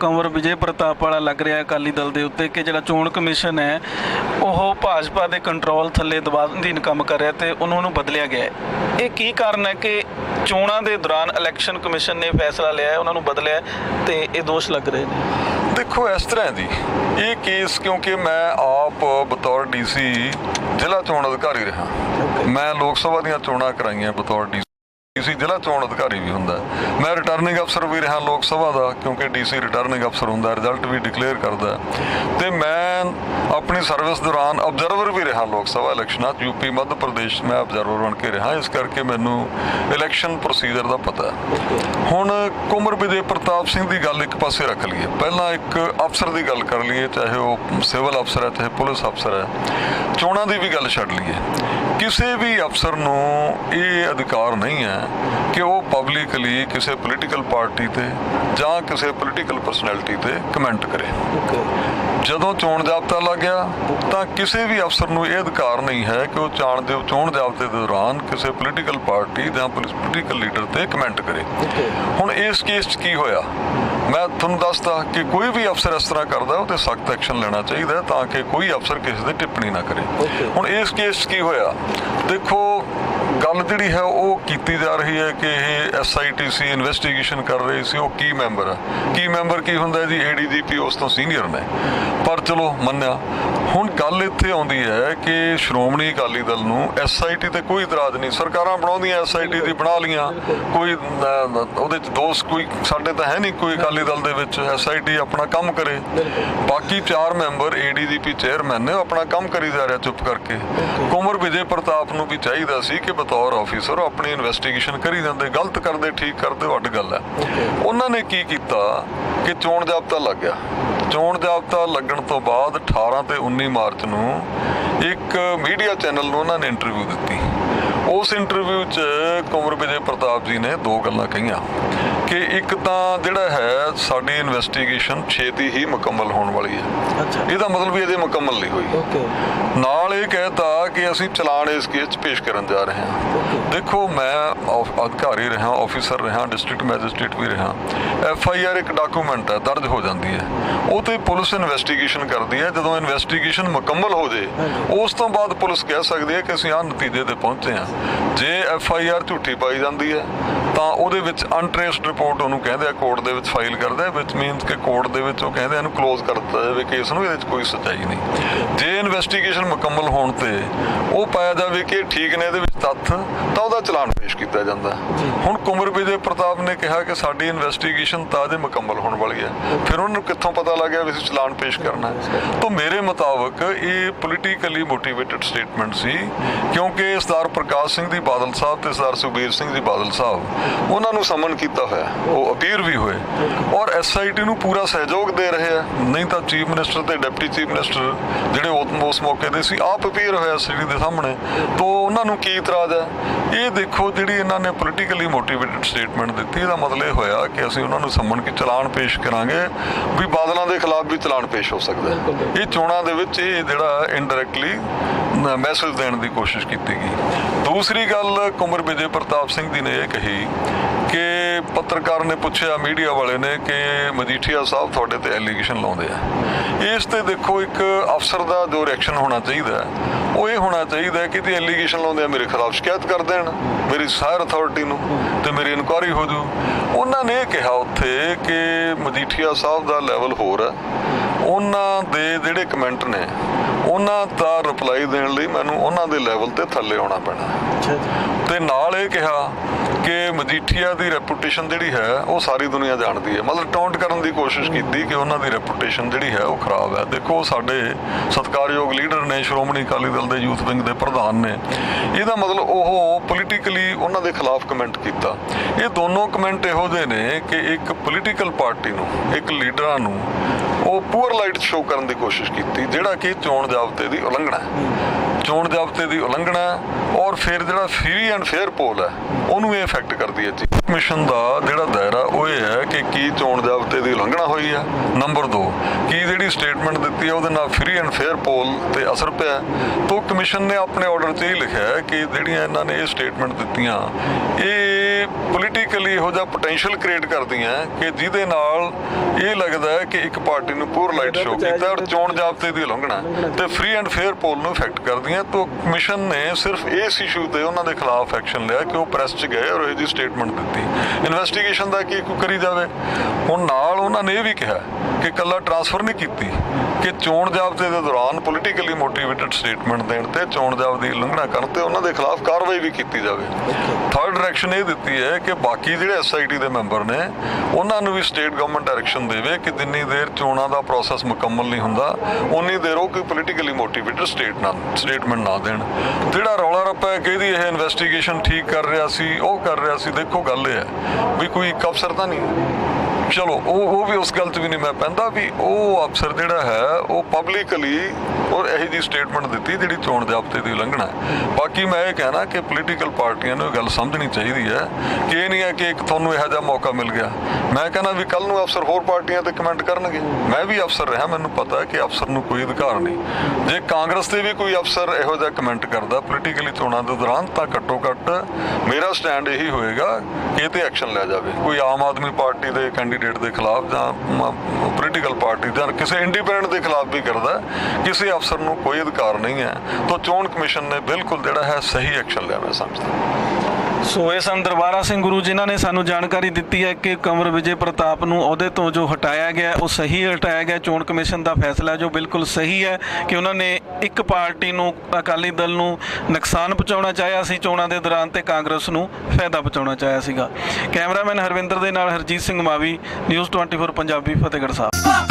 ਕੰਵਰ ਵਿਜੇ ਪ੍ਰਤਾਪ ਵਾਲਾ ਲੱਗ ਰਿਹਾ ਅਕਾਲੀ ਦਲ ਦੇ ਉੱਤੇ ਕਿ ਜਿਹੜਾ ਚੋਣ ਕਮਿਸ਼ਨ ਹੈ ਉਹ ਭਾਜਪਾ ਦੇ ਕੰਟਰੋਲ ਥੱਲੇ ਦਬਾਅ ਅਧੀਨ ਕੰਮ ਕਰ ਰਿਹਾ ਤੇ ਉਹਨਾਂ ਨੂੰ ਬਦਲਿਆ ਗਿਆ ਹੈ। ਇਹ ਕੀ ਕਾਰਨ ਹੈ ਕਿ ਚੋਣਾਂ ਦੇ ਦੌਰਾਨ ਇਲੈਕਸ਼ਨ ਕਮਿਸ਼ਨ ਨੇ ਫੈਸਲਾ ਲਿਆ ਹੈ ਉਹਨਾਂ ਨੂੰ ਬਦਲਿਆ ਤੇ ਇਹ ਦੋਸ਼ ਲੱਗ ਰਹੇ ਨੇ? ਦੇਖੋ ਇਸ ਤਰ੍ਹਾਂ ਜੀ। ਇਹ ਕੇਸ ਕਿਉਂਕਿ ਮੈਂ ਆਪ ਬਤੌਰ ਡੀਸੀ ਜ਼ਿਲ੍ਹਾ ਚੋਣ ਅਧਿਕਾਰੀ ਰਿਹਾ। ਮੈਂ ਲੋਕ ਸਭਾ ਦੀਆਂ ਚੋਣਾਂ ਕਰਾਈਆਂ ਬਤੌਰ ਡੀਸੀ ਜ਼ਿਲ੍ਹਾ ਚੋਣ ਅਧਿਕਾਰੀ ਵੀ ਹੁੰਦਾ ਮੈਂ ਰਿਟਰਨਿੰਗ ਅਫਸਰ ਵੀ ਰਿਹਾ ਲੋਕ ਸਭਾ ਦਾ, ਕਿਉਂਕਿ ਡੀਸੀ ਰਿਟਰਨਿੰਗ ਅਫਸਰ ਹੁੰਦਾ ਰਿਜ਼ਲਟ ਵੀ ਡਿਕਲੇਅਰ ਕਰਦਾ ਹੈ। ਤੇ ਮੈਂ ਆਪਣੀ ਸਰਵਿਸ ਦੌਰਾਨ ਅਬਜ਼ਰਵਰ ਵੀ ਰਿਹਾ ਲੋਕ ਸਭਾ ਇਲੈਕਸ਼ਨਾਂ 'ਚ ਯੂਪੀ ਮੱਧ ਪ੍ਰਦੇਸ਼, ਮੈਂ ਅਬਜ਼ਰਵਰ ਬਣ ਕੇ ਰਿਹਾ। ਇਸ ਕਰਕੇ ਮੈਨੂੰ ਇਲੈਕਸ਼ਨ ਪ੍ਰੋਸੀਜਰ ਦਾ ਪਤਾ ਹੁਣ ਕੁਮਰ ਵਿਜੇ ਪ੍ਰਤਾਪ ਸਿੰਘ ਦੀ ਗੱਲ ਇੱਕ ਪਾਸੇ ਰੱਖ ਲਈਏ। ਪਹਿਲਾਂ ਇੱਕ ਅਫਸਰ ਦੀ ਗੱਲ ਕਰ ਲਈਏ, ਚਾਹੇ ਉਹ ਸਿਵਲ ਅਫਸਰ ਹੈ, ਚਾਹੇ ਪੁਲਿਸ ਅਫਸਰ ਹੈ। ਚੋਣਾਂ ਦੀ ਵੀ ਗੱਲ ਛੱਡ ਲਈਏ। ਕਿਸੇ ਵੀ ਅਫਸਰ ਨੂੰ ਇਹ ਅਧਿਕਾਰ ਨਹੀਂ ਹੈ ਕਿ ਉਹ ਪਬਲਿਕਲੀ ਕਿਸੇ ਪੋਲੀਟੀਕਲ ਪਾਰਟੀ ਤੇ ਜਾਂ ਕਿਸੇ ਪੋਲੀਟੀਕਲ ਪਰਸਨੈਲਿਟੀ ਤੇ ਕਮੈਂਟ ਕਰੇ। ਜਦੋਂ ਚੋਣ ਜਾਬਤਾ ਲੱਗ ਗਿਆ ਤਾਂ ਕਿਸੇ ਵੀ ਅਫਸਰ ਨੂੰ ਇਹ ਅਧਿਕਾਰ ਨਹੀਂ ਹੈ ਕਿ ਉਹ ਚਾਣ ਦੇ ਚੋਣ ਜਾਬਤੇ ਦੇ ਦੌਰਾਨ ਕਿਸੇ ਪੋਲੀਟੀਕਲ ਪਾਰਟੀ ਜਾਂ ਪੋਲੀਟੀਕਲ ਲੀਡਰ ਤੇ ਕਮੈਂਟ ਕਰੇ। ਹੁਣ ਇਸ ਕੇਸ 'ਚ ਕੀ ਹੋਇਆ? ਮੈਂ ਤੁਹਾਨੂੰ ਦੱਸਦਾ ਕਿ ਕੋਈ ਵੀ ਅਫਸਰ ਇਸ ਤਰ੍ਹਾਂ ਕਰਦਾ ਉਹ ਤੇ ਸਖਤ ਐਕਸ਼ਨ ਲੈਣਾ ਚਾਹੀਦਾ ਹੈ ਤਾਂ ਕਿ ਕੋਈ ਅਫਸਰ ਕਿਸੇ ਤੇ ਟਿੱਪਣੀ ਨਾ ਕਰੇ। ਹੁਣ ਇਸ ਕੇਸ 'ਚ ਕੀ ਹੋਇਆ? ਦੇਖੋ ਗੱਲ ਜਿਹੜੀ ਹੈ ਉਹ ਕੀਤੀ ਜਾ ਰਹੀ ਹੈ ਕਿ ਇਹ ਐਸਆਈਟੀਸੀ ਇਨਵੈਸਟੀਗੇਸ਼ਨ ਕਰ ਰਹੀ ਸੀ, ਉਹ ਕੀ ਮੈਂਬਰ ਹੈ ਕੀ ਮੈਂਬਰ ਕੀ ਹੁੰਦਾ ਜੀ? ਏਡੀਜੀਪੀ ਉਸ ਤੋਂ ਸੀਨੀਅਰ ਨੇ। ਪਰ ਚਲੋ, ਮੰਨਿਆ। ਹੁਣ ਗੱਲ ਇੱਥੇ ਆਉਂਦੀ ਹੈ ਕਿ ਸ਼੍ਰੋਮਣੀ ਅਕਾਲੀ ਦਲ ਨੂੰ ਐਸਆਈਟੀ ਤੇ ਕੋਈ ਇਤਰਾਜ਼ ਨਹੀਂ। ਸਰਕਾਰਾਂ ਬਣਾਉਂਦੀਆਂ ਐਸਆਈਟੀ ਦੀ, ਬਣਾ ਲੀਆਂ। ਕੋਈ ਉਹਦੇ ਚ ਦੋਸ਼ ਕੋਈ, ਸਾਡੇ ਤਾਂ ਹੈ ਨਹੀਂ ਕੋਈ ਅਕਾਲੀ ਦਲ ਦੇ ਵਿੱਚ। ਐਸਆਈਟੀ ਆਪਣਾ ਕੰਮ ਕਰੇ। ਬਾਕੀ ਚਾਰ ਮੈਂਬਰ ਏਡੀਜੀਪੀ ਚੇਅਰਮੈਨ ਨੇ ਆਪਣਾ ਕੰਮ ਕਰੀ ਜਾ ਰਿਹਾ ਚੁੱਪ ਕਰਕੇ। ਕੁਮਰ ਵਿਜੇ ਪ੍ਰਤਾਪ ਨੂੰ ਵੀ ਚਾਹੀਦਾ ਸੀ ਕਿ ਬਤੌਰ ਆਫੀਸਰ ਆਪਣੀ ਇਨਵੈਸਟੀਗੇਸ਼ਨ ਕਰੀ ਜਾਂਦੇ ਗਲਤ ਕਰਦੇ ਠੀਕ ਕਰਦੇ ਵੱਡ ਗੱਲ ਹੈ। ਉਹਨਾਂ ਨੇ ਕੀ ਕੀਤਾ ਕਿ ਚੋਣ ਜਾਬਤਾ ਲੱਗ ਗਿਆ। ਚੋਣ ਜਾਬਤਾ ਲੱਗਣ ਤੋਂ ਬਾਅਦ 18 ਤੇ 19 ਮਾਰਚ ਨੂੰ ਇੱਕ ਮੀਡੀਆ ਚੈਨਲ ਨੂੰ ਉਹਨਾਂ ਨੇ ਇੰਟਰਵਿਊ ਦਿੱਤੀ। ਉਸ ਇੰਟਰਵਿਊ 'ਚ ਕੁਮਰ ਵਿਜੇ ਪ੍ਰਤਾਪ ਜੀ ਨੇ ਦੋ ਗੱਲਾਂ ਕਹੀਆਂ ਕਿ ਇੱਕ ਤਾਂ ਜਿਹੜਾ ਹੈ ਸਾਡੀ ਇਨਵੈਸਟੀਗੇਸ਼ਨ ਛੇਤੀ ਹੀ ਮੁਕੰਮਲ ਹੋਣ ਵਾਲੀ ਹੈ। ਅੱਛਾ। ਇਹਦਾ ਮਤਲਬ ਵੀ ਅਜੇ ਮੁਕੰਮਲ ਨਹੀਂ ਹੋਈ। ਓਕੇ। ਨਾਲ ਇਹ ਕਹਿਤਾ ਕਿ ਅਸੀਂ ਚਲਾਨ ਇਸ ਕੇਸ 'ਚ ਪੇਸ਼ ਕਰਨ ਜਾ ਰਹੇ ਹਾਂ। ਦੇਖੋ ਮੈਂ ਅਧਿਕਾਰੀ ਰਿਹਾ ਆਫੀਸਰ ਰਿਹਾ ਡਿਸਟ੍ਰਿਕਟ ਮੈਜਿਸਟ੍ਰੇਟ ਵੀ ਰਿਹਾ। ਐਫ ਆਈ ਆਰ ਇੱਕ ਡਾਕੂਮੈਂਟ ਹੈ ਦਰਜ ਹੋ ਜਾਂਦੀ ਹੈ। ਉਹ ਤੇ ਪੁਲਿਸ ਇਨਵੈਸਟੀਗੇਸ਼ਨ ਕਰਦੀ ਹੈ। ਜਦੋਂ ਇਨਵੈਸਟੀਗੇਸ਼ਨ ਮੁਕੰਮਲ ਹੋ ਜੇ ਉਸ ਤੋਂ ਬਾਅਦ ਪੁਲਿਸ ਕਹਿ ਸਕਦੀ ਹੈ ਕਿ ਅਸੀਂ ਆਹ ਨਤੀਜੇ ਤੇ ਪਹੁੰਚੇ ਹਾਂ। ਜੇ ਐਫ ਆਈ ਆਰ ਝੂਠੀ ਪਾਈ ਜਾਂਦੀ ਹੈ ਤਾਂ ਉਹਦੇ ਵਿੱਚ ਅਨਟ੍ਰੇਸਡ ਰਿਪੋਰਟ ਉਹਨੂੰ ਕਹਿੰਦੇ ਆ ਕੋਰਟ ਦੇ ਵਿੱਚ ਫਾਈਲ ਕਰਦਾ ਹੈ ਵਿਚ ਮੀਨਸ ਕਿ ਕੋਰਟ ਦੇ ਵਿੱਚ ਉਹ ਕਹਿੰਦੇ ਇਹਨੂੰ ਕਲੋਜ਼ ਕਰ ਦਿੱਤਾ ਜਾਵੇ ਕੇਸ ਨੂੰ ਇਹਦੇ ਵਿੱਚ ਕੋਈ ਸੱਚਾਈ ਨਹੀਂ। ਜੇ ਇਨਵੈਸਟੀਗੇਸ਼ਨ ਮੁਕੰਮਲ ਹੋਣ ਤੇ ਉਹ ਪਾਇਆ ਜਾਵੇ ਕਿ ਠੀਕ ਨੇ ਇਹਦੇ ਵਿੱਚ ਤੱਥ ਤਾਂ ਉਹਦਾ ਚਲਾਨ ਪੇਸ਼ ਕੀਤਾ ਜਾਂਦਾ ਹੁਣ ਕੁਮਰ ਵਿਜੇ ਪ੍ਰਤਾਪ ਨੇ ਕਿਹਾ ਕਿ ਸਾਡੀ ਇਨਵੈਸਟੀਗੇਸ਼ਨ ਤਾਂ ਅਜੇ ਮੁਕੰਮਲ ਹੋਣ ਵਾਲੀ ਹੈ। ਫਿਰ ਉਹਨਾਂ ਨੂੰ ਕਿੱਥੋਂ ਪਤਾ ਲੱਗਿਆ ਵੀ ਅਸੀਂ ਚਲਾਨ ਪੇਸ਼ ਕਰਨਾ ਹੈ? ਤਾਂ ਮੇਰੇ ਮੁਤਾਬਕ ਇਹ ਪੋਲੀਟੀਕਲੀ ਮੋਟੀਵੇਟਡ ਸਟੇਟਮੈਂਟ ਸੀ ਕਿਉਂਕਿ ਸਰਦਾਰ ਪ੍ਰਕਾਸ਼ ਸਿੰਘ ਦੀ ਬਾਦਲ ਸਾਹਿਬ ਤੇ ਸਰਦਾਰ ਸੁਖਬੀਰ ਸਿੰਘ ਜੀ ਬਾਦਲ ਸਾਹਿਬ, ਉਹਨਾਂ ਨੂੰ ਸਮਨ ਕੀਤਾ ਹੋਇਆ ਉਹ ਅਪੀਅਰ ਵੀ ਹੋਏ। ਔਰ ਐਸਆਈਟੀ ਨੂੰ ਪੂਰਾ ਸਹਿਯੋਗ ਦੇ ਰਹੇ ਆ ਨਹੀਂ ਤਾਂ ਚੀਫ ਮਿਨਿਸਟਰ ਤੇ ਡਿਪਟੀ ਚੀਫ ਮਿਨਿਸਟਰ ਜਿਹੜੇ ਉਸ ਮੌਕੇ ਦੇ ਸੀ, ਆਪ ਅਪੀਅਰ ਹੋਇਆ ਸਿਟੀ ਦੇ ਸਾਹਮਣੇ। ਤੋਂ ਉਹਨਾਂ ਨੂੰ ਕੀ ਇਤਰਾਜ਼ ਹੈ? ਇਹ ਦੇਖੋ ਜਿਹੜੀ ਇਹਨਾਂ ਨੇ ਪੋਲੀਟੀਕਲੀ ਮੋਟੀਵੇਟਡ ਸਟੇਟਮੈਂਟ ਦਿੱਤੀ, ਇਹਦਾ ਮਤਲਬ ਇਹ ਹੋਇਆ ਕਿ ਅਸੀਂ ਉਹਨਾਂ ਨੂੰ ਸੰਮਨ ਕੇ ਚਲਾਨ ਪੇਸ਼ ਕਰਾਂਗੇ, ਵੀ ਬਾਦਲਾਂ ਦੇ ਖਿਲਾਫ ਵੀ ਚਲਾਨ ਪੇਸ਼ ਹੋ ਸਕਦਾ ਇਹ ਚੋਣਾਂ ਦੇ ਵਿੱਚ ਇਹ ਜਿਹੜਾ ਇਨਡਾਇਰੈਕਟਲੀ ਮੈਸੇਜ ਦੇਣ ਦੀ ਕੋਸ਼ਿਸ਼ ਕੀਤੀ ਗਈ। ਦੂਸਰੀ ਗੱਲ ਕੁਮਰ ਵਿਜੇ ਪ੍ਰਤਾਪ ਸਿੰਘ ਜੀ ਨੇ ਇਹ ਕਹੀ ਕਿ ਪੱਤਰਕਾਰ ਨੇ ਪੁੱਛਿਆ, ਮੀਡੀਆ ਵਾਲੇ ਨੇ ਕਿ ਮਜੀਠੀਆ ਸਾਹਿਬ ਤੁਹਾਡੇ ਤੇ ਐਲੀਗੇਸ਼ਨ ਲਾਉਂਦੇ ਆ। ਇਸ ਤੇ ਦੇਖੋ, ਇੱਕ ਅਫਸਰ ਦਾ ਜੋ ਰਿਐਕਸ਼ਨ ਹੋਣਾ ਚਾਹੀਦਾ, ਉਹ ਇਹ ਹੋਣਾ ਚਾਹੀਦਾ ਕਿ ਤੇ ਐਲੀਗੇਸ਼ਨ ਲਾਉਂਦੇ ਆ, ਮੇਰੇ ਖਿਲਾਫ ਸ਼ਿਕਾਇਤ ਕਰ ਦੇਣ, ਮੇਰੀ ਸਾਇਰ ਅਥਾਰਟੀ ਨੂੰ ਤੇ ਮੇਰੀ ਇਨਕੁਆਰੀ ਹੋ ਜੂ। ਉਹਨਾਂ ਨੇ ਇਹ ਕਿਹਾ ਉੱਥੇ ਕਿ ਮਜੀਠੀਆ ਸਾਹਿਬ ਦਾ ਲੈਵਲ ਹੋਰ ਹੈ ਉਹਨਾਂ ਦੇ ਜਿਹੜੇ ਕਮੈਂਟ ਨੇ ਉਹਨਾਂ ਦਾ ਰਿਪਲਾਈ ਦੇਣ ਲਈ ਮੈਨੂੰ ਉਹਨਾਂ ਦੇ ਲੈਵਲ ਤੇ ਥੱਲੇ ਆਉਣਾ ਪੈਣਾ। ਅੱਛਾ ਤੇ ਨਾਲ ਇਹ ਕਿਹਾ ਕਿ ਮਜੀਠੀਆ ਦੀ ਰੈਪੂਟੇਸ਼ਨ ਜਿਹੜੀ ਹੈ ਉਹ ਸਾਰੀ ਦੁਨੀਆ ਜਾਣਦੀ ਹੈ। ਮਤਲਬ ਟੌਂਟ ਕਰਨ ਦੀ ਕੋਸ਼ਿਸ਼ ਕੀਤੀ ਕਿ ਉਹਨਾਂ ਦੀ ਰੈਪੂਟੇਸ਼ਨ ਜਿਹੜੀ ਹੈ ਉਹ ਖਰਾਬ ਹੈ। ਦੇਖੋ ਸਾਡੇ ਸਤਿਕਾਰਯੋਗ ਲੀਡਰ ਨੇ ਸ਼੍ਰੋਮਣੀ ਅਕਾਲੀ ਦਲ ਦੇ ਯੂਥ ਵਿੰਗ ਦੇ ਪ੍ਰਧਾਨ ਨੇ। ਇਹਦਾ ਮਤਲਬ ਉਹ ਪੋਲੀਟੀਕਲੀ ਉਹਨਾਂ ਦੇ ਖਿਲਾਫ ਕਮੈਂਟ ਕੀਤਾ। ਇਹ ਦੋਨੋਂ ਕਮੈਂਟ ਇਹੋ ਜਿਹੇ ਨੇ ਕਿ ਇੱਕ ਪੋਲੀਟੀਕਲ ਪਾਰਟੀ ਨੂੰ ਇੱਕ ਲੀਡਰਾਂ ਨੂੰ ਉਹ ਪੂਅਰ ਲਾਈਟ ਸ਼ੋਅ ਕਰਨ ਦੀ ਕੋਸ਼ਿਸ਼ ਕੀਤੀ ਜਿਹੜਾ ਕਿ ਚੋਣ ਜਾਬਤੇ ਦੀ ਉਲੰਘਣਾ ਚੋਣ ਜਾਬਤੇ ਦੀ ਉਲੰਘਣਾ ਔਰ ਫਿਰ ਜਿਹੜਾ ਫ੍ਰੀ ਐਂਡ ਫੇਅਰ ਪੋਲ ਹੈ, ਉਹਨੂੰ ਇਹ ਇਫੈਕਟ ਕਰਦੀ ਹੈ ਜੀ। ਕਮਿਸ਼ਨ ਦਾ ਜਿਹੜਾ ਦਾਇਰਾ, ਉਹ ਇਹ ਹੈ ਕਿ ਕੀ ਚੋਣ ਜਾਬਤੇ ਦੀ ਉਲੰਘਣਾ ਹੋਈ ਹੈ। ਨੰਬਰ 2 ਕੀ ਜਿਹੜੀ ਸਟੇਟਮੈਂਟ ਦਿੱਤੀ ਹੈ, ਉਹਦੇ ਨਾਲ ਫ੍ਰੀ ਐਂਡ ਫੇਅਰ ਪੋਲ ਤੇ ਅਸਰ ਪਿਆ ਹੈ? ਤਾਂ ਕਮਿਸ਼ਨ ਨੇ ਆਪਣੇ ਆਰਡਰ 'ਚ ਇਹ ਲਿਖਿਆ ਹੈ ਕਿ ਜਿਹੜੀਆਂ ਇਹਨਾਂ ਨੇ ਇਹ ਸਟੇਟਮੈਂਟ ਦਿੱਤੀਆਂ, ਇਹ ਪੋਲੀਟੀਕਲ ਇਹੋ ਜਿਹਾ ਪੋਟੈਂਸ਼ੀਅਲ ਕ੍ਰੀਏਟ ਕਰਦੀਆਂ ਕਿ ਜਿਹਦੇ ਨਾਲ ਇਹ ਲੱਗਦਾ ਹੈ ਕਿ ਇੱਕ ਪਾਰਟੀ ਨੂੰ ਪੂਰ ਲਾਈਟ ਸ਼ੋ ਕੀਤਾ ਔਰ ਚੋਣ ਜ਼ਾਬਤੇ ਦੀ ਉਲੰਘਣਾ ਤੇ ਫ੍ਰੀ ਐਂਡ ਫੇਅਰ ਪੋਲ ਨੂੰ ਇਫੈਕਟ ਕਰਦੀਆਂ ਤਾਂ ਕਮਿਸ਼ਨ ਨੇ ਸਿਰਫ ਇਸ ਇਸ਼ੂ ਤੇ ਉਹਨਾਂ ਦੇ ਖਿਲਾਫ ਐਕਸ਼ਨ ਲਿਆ ਕਿ ਉਹ ਪ੍ਰੈਸ 'ਚ ਗਏ ਔਰ ਇਹ ਜੀ ਸਟੇਟਮੈਂਟ ਦਿੱਤੀ। ਇਨਵੈਸਟੀਗੇਸ਼ਨ ਦਾ ਕੀ ਕੋਈ ਕਰੀ ਜਾਵੇ? ਹੁਣ ਨਾਲ ਉਹਨਾਂ ਨੇ ਇਹ ਵੀ ਕਿਹਾ ਕਿ ਕੱਲਾ ਟਰਾਂਸਫਰ ਨਹੀਂ ਕੀਤੀ ਕਿ ਚੋਣ ਜ਼ਾਬਤੇ ਦੇ ਦੌਰਾਨ ਪੋਲੀਟੀਕਲੀ ਮੋਟੀਵੇਟਡ ਸਟੇਟਮੈਂਟ ਦੇਣ ਤੇ ਚੋਣ ਜ਼ਾਬਤੇ ਦੀ ਉਲੰਘਣਾ ਕਰਨ ਤੇ ਉਹਨਾਂ ਦੇ ਖਿਲਾਫ ਕਾਰਵਾਈ ਵੀ ਕੀਤੀ ਜਾਵੇ। ਥਰਡ ਡਾਇਰੈਕਸ਼ਨ ਇਹ ਦਿੱਤੀ ਹੈ ਕਿ ਬਾਕੀ ਜਿਹੜੇ ਐਸਆਈਟੀ ਦੇ ਮੈਂਬਰ ਨੇ, ਉਹਨਾਂ ਨੂੰ ਵੀ ਸਟੇਟ ਗਵਰਨਮੈਂਟ ਡਾਇਰੈਕਸ਼ਨ ਦੇਵੇ ਕਿ ਜਿੰਨੀ ਦੇਰ ਚੋਣਾਂ ਦਾ ਪ੍ਰੋਸੈਸ ਮੁਕੰਮਲ ਨਹੀਂ ਹੁੰਦਾ, ਉਨੀ ਦੇਰ ਉਹ ਕੋਈ ਪੋਲੀਟੀਕਲੀ ਮੋਟੀਵੇਟਡ ਸਟੇਟ ਨਾ ਸਟੇਟਮੈਂਟ ਨਾ ਦੇਣ। ਜਿਹੜਾ ਰੌਲਾ ਰੱਪਾ ਹੈ ਕਿ ਇਹਦੀ ਇਹ ਇਨਵੈਸਟੀਗੇਸ਼ਨ ਠੀਕ ਕਰ ਰਿਹਾ ਸੀ, ਉਹ ਕਰ ਰਿਹਾ ਸੀ, ਦੇਖੋ ਗੱਲ ਇਹ ਹੈ ਵੀ ਕੋਈ ਇੱਕ ਅਫਸਰ ਤਾਂ ਨਹੀਂ। ਚਲੋ, ਉਹ ਉਹ ਵੀ ਉਸ ਗੱਲ 'ਚ ਵੀ ਨਹੀਂ ਮੈਂ ਪੈਂਦਾ ਵੀ ਉਹ ਅਫਸਰ ਜਿਹੜਾ ਹੈ, ਉਹ ਪਬਲਿਕਲੀ ਔਰ ਇਹੋ ਜੀ ਸਟੇਟਮੈਂਟ ਦਿੱਤੀ ਜਿਹੜੀ ਚੋਣ ਜ਼ਾਬਤੇ ਦੀ ਉਲੰਘਣਾ ਹੈ। ਬਾਕੀ ਮੈਂ ਇਹ ਕਹਿਣਾ ਕਿ ਪੋਲੀਟੀਕਲ ਪਾਰਟੀਆਂ ਨੂੰ ਇਹ ਗੱਲ ਸਮਝਣੀ ਚਾਹੀਦੀ ਹੈ ਕਿ ਇਹ ਨਹੀਂ ਹੈ ਕਿ ਇੱਕ ਤੁਹਾਨੂੰ ਇਹੋ ਜਿਹਾ ਮੌਕਾ ਮਿਲ ਗਿਆ। ਮੈਂ ਕਹਿੰਦਾ ਵੀ ਕੱਲ ਨੂੰ ਅਫਸਰ ਹੋਰ ਪਾਰਟੀਆਂ ਤੇ ਕਮੈਂਟ ਕਰਨਗੇ। ਮੈਂ ਵੀ ਅਫਸਰ ਰਿਹਾ, ਮੈਨੂੰ ਪਤਾ ਹੈ ਕਿ ਅਫਸਰ ਨੂੰ ਕੋਈ ਅਧਿਕਾਰ ਨਹੀਂ। ਜੇ ਕਾਂਗਰਸ ਤੇ ਵੀ ਕੋਈ ਅਫਸਰ ਇਹੋ ਜਿਹਾ ਕਮੈਂਟ ਕਰਦਾ ਪੋਲੀਟੀਕਲੀ ਚੋਣਾਂ ਦੇ ਦੌਰਾਨ, ਤਾਂ ਘੱਟੋ ਘੱਟ ਮੇਰਾ ਸਟੈਂਡ ਇਹੀ ਹੋਏਗਾ ਕਿ ਇਹ ਤੇ ਐਕਸ਼ਨ ਲਿਆ ਜਾਵੇ। ਕੋਈ ਆਮ ਆਦਮੀ ਪਾਰਟੀ ਦੇ ਕੈਂਡੀਡੇਟ ਦੇ ਖਿਲਾਫ ਜਾਂ ਪੋਲੀਟੀਕਲ ਪਾਰਟੀ ਜਾਂ ਕਿਸੇ ਇੰਡੀਪੈਂਡੈਂਟ ਦੇ ਖਿਲਾਫ ਵੀ ਕਰਦਾ, ਕਿਸੇ ਅਫਸਰ ਨੂੰ ਕੋਈ ਅਧਿਕਾਰ ਨਹੀਂ ਹੈ। ਤਾਂ ਚੋਣ ਕਮਿਸ਼ਨ ਨੇ ਬਿਲਕੁਲ ਜਿਹੜਾ ਹੈ ਸਹੀ ਐਕਸ਼ਨ ਲਿਆ, ਮੈਂ ਸਮਝਦਾ। ਸੋ ਇਹ ਸਨ ਦਰਬਾਰਾ ਸਿੰਘ ਗੁਰੂ ਜਿਨ੍ਹਾਂ ਨੇ ਸਾਨੂੰ ਜਾਣਕਾਰੀ ਦਿੱਤੀ ਹੈ ਕਿ ਕੰਵਰ ਵਿਜੇ ਪ੍ਰਤਾਪ ਨੂੰ ਅਹੁਦੇ ਤੋਂ ਜੋ ਹਟਾਇਆ ਗਿਆ, ਉਹ ਸਹੀ ਹਟਾਇਆ ਗਿਆ। ਚੋਣ ਕਮਿਸ਼ਨ ਦਾ ਫੈਸਲਾ ਜੋ ਬਿਲਕੁਲ ਸਹੀ ਹੈ ਕਿ ਉਹਨਾਂ ਨੇ ਇੱਕ ਪਾਰਟੀ ਨੂੰ ਅਕਾਲੀ ਦਲ ਨੂੰ ਨੁਕਸਾਨ ਪਹੁੰਚਾਉਣਾ ਚਾਹਿਆ ਸੀ, ਚੋਣਾਂ ਦੇ ਦੌਰਾਨ ਤੇ ਕਾਂਗਰਸ ਨੂੰ ਫਾਇਦਾ ਪਹੁੰਚਾਉਣਾ ਚਾਹਿਆ ਸੀਗਾ। ਕੈਮਰਾਮੈਨ ਹਰਵਿੰਦਰ ਦੇ ਨਾਲ ਹਰਜੀਤ ਸਿੰਘ ਮਾਵੀ, ਨਿਊਜ਼ 24 ਪੰਜਾਬੀ, ਫਤਿਹਗੜ੍ਹ ਸਾਹਿਬ।